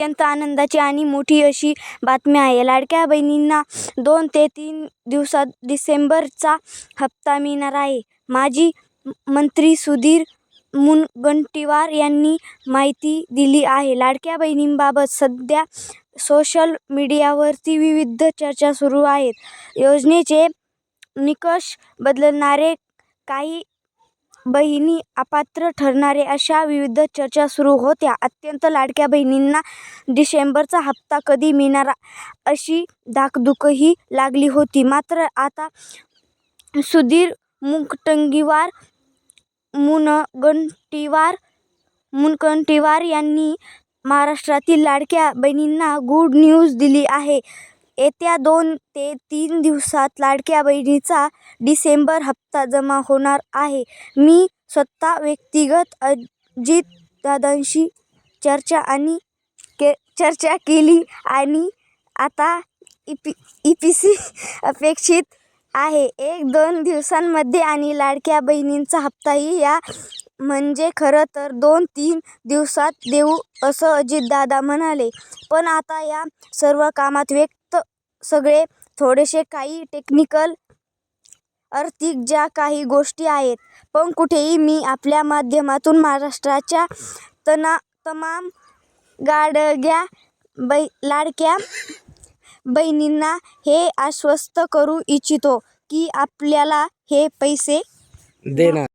अत्यंत आनंदाची आणि मोठी अशी बातमी आहे. लाडक्या बहिणींना दोन ते तीन दिवसात डिसेंबरचा हप्ता मिळणार आहे. माजी मंत्री सुधीर मुनगंटीवार यांनी माहिती दिली आहे. लाडक्या बहिणींबाबत सध्या सोशल मीडियावरती विविध चर्चा सुरू आहेत. योजनेचे निकष बदलणारे काही बहिणी अपात्र ठरणारे अशा विविध चर्चा सुरू होत्या. अत्यंत लाडक्या बहिणींना डिसेंबरचा हप्ता कधी मिळणार अशी धाकधूकही लागली होती. मात्र आता सुधीर मुनगंटीवार मुनगंटीवार मुनगंटीवार यांनी महाराष्ट्रातील लाडक्या बहिणींना गुड न्यूज दिली आहे. येत्या दोन ते तीन दिवसात लाडक्या बहिणीचा डिसेंबर हप्ता जमा होणार आहे. मी स्वतः व्यक्तिगत अजितदादांशी चर्चा आणि के चर्चा केली आणि आता E P P E P C अपेक्षित आहे. एक दोन दिवसांमध्ये आणि लाडक्या बहिणींचा हप्ताही या म्हणजे खरं तर दोन तीन दिवसात देऊ असं अजितदादा म्हणाले. पण आता या सर्व कामात व्यक्त सगळे थोडेसे काही टेक्निकल आर्थिक ज्या काही गोष्टी आहेत पण कुठेही मी आपल्या माध्यमातून महाराष्ट्राच्या तना तमाम गाडग्या बै लाडक्या बहिणींना हे आश्वस्त करू इच्छितो की आपल्याला हे पैसे देणार.